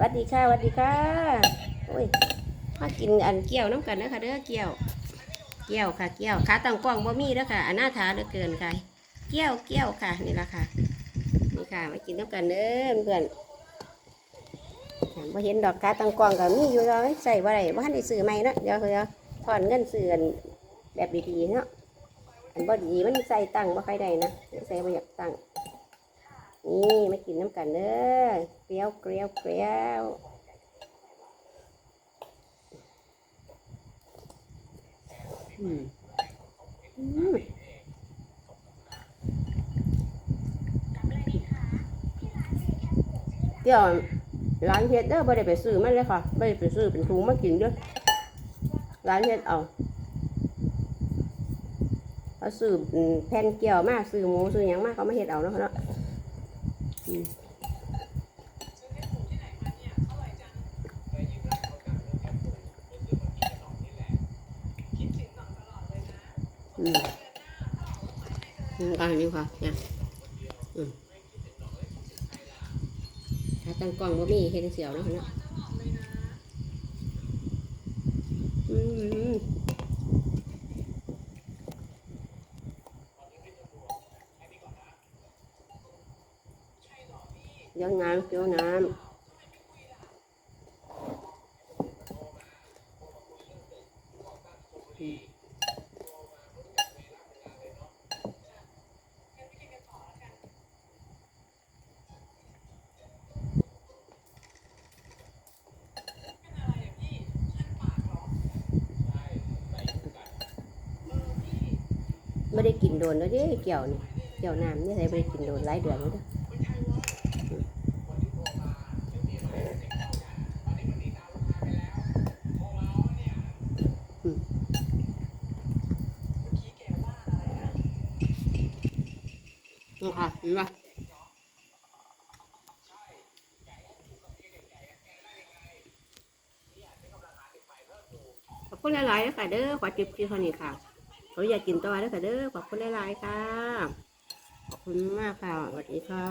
วัสดีค่ะสวัสดีค่ะโอ้ยมากินอันเกี่ยวน้ำกันนะคะเด้อเกี่ยว เกี่ยวค่ะ เกี่ยวขาตังกล้องบ่มีเด้อค่ะอันหน้าทาเหลือเกินค่ะเกี่ยวเกี่ยวค่ะนี่ละค่ะนี่ค่ะมากินน้ำกันเด้อเพื่อนบ่เห็นดอกขาตังกล้องก็มีอยู่แล้วใส่บ่ได้บ่ทันได้ซื้อใหม่เนาะเดี๋ยวเดี๋ยวถอนเงินซื้อนแบบดีๆเนาะอันบ่ดีมันใส่ตังค์บ่ใค่อยได้นะใส่บ่อยากตังค์ นี่มากินน้ำกันเด้อเกลียวเกลียวเกลียวอืมอืมเดี๋ยวร้านเฮ็ดเด้อบ่ได้ไปซื้อมันเลยค่ะบ่ได้ไปซื้อเป็นถุงมากินเด้อร้านเฮ็ดเอาเอาซื้อแผ่นเกี่ยวมาซื้อหมูซื้อหยังมาเขามาเฮ็ดเอาเนาะเนาะ อืมอืมก็อันนี้ค่ะเนี่ยอืมถ้าตั้งกล้องบ่มีเห็นเสียวเนาะเนาะอืม เดี๋ยวน้ำเดี๋ยวน้ำไม่ได้กินโดนแล้วเด้เกี่ยวนี่เกี่ยวน้ำนี่ใส่ไม่ได้กินโดนหลายเดือนแล้วเด้ออืม นี่ค่ะเห็นปะขอบคุณหลายๆนะคะเด้อขอจิบที่เท่านี้ค่ะเขาอยากกินตัวแล้วค่ะเด้อขอบคุณหลายๆค่ะ ขอบคุณมากค่ะสวัสดีค่ะ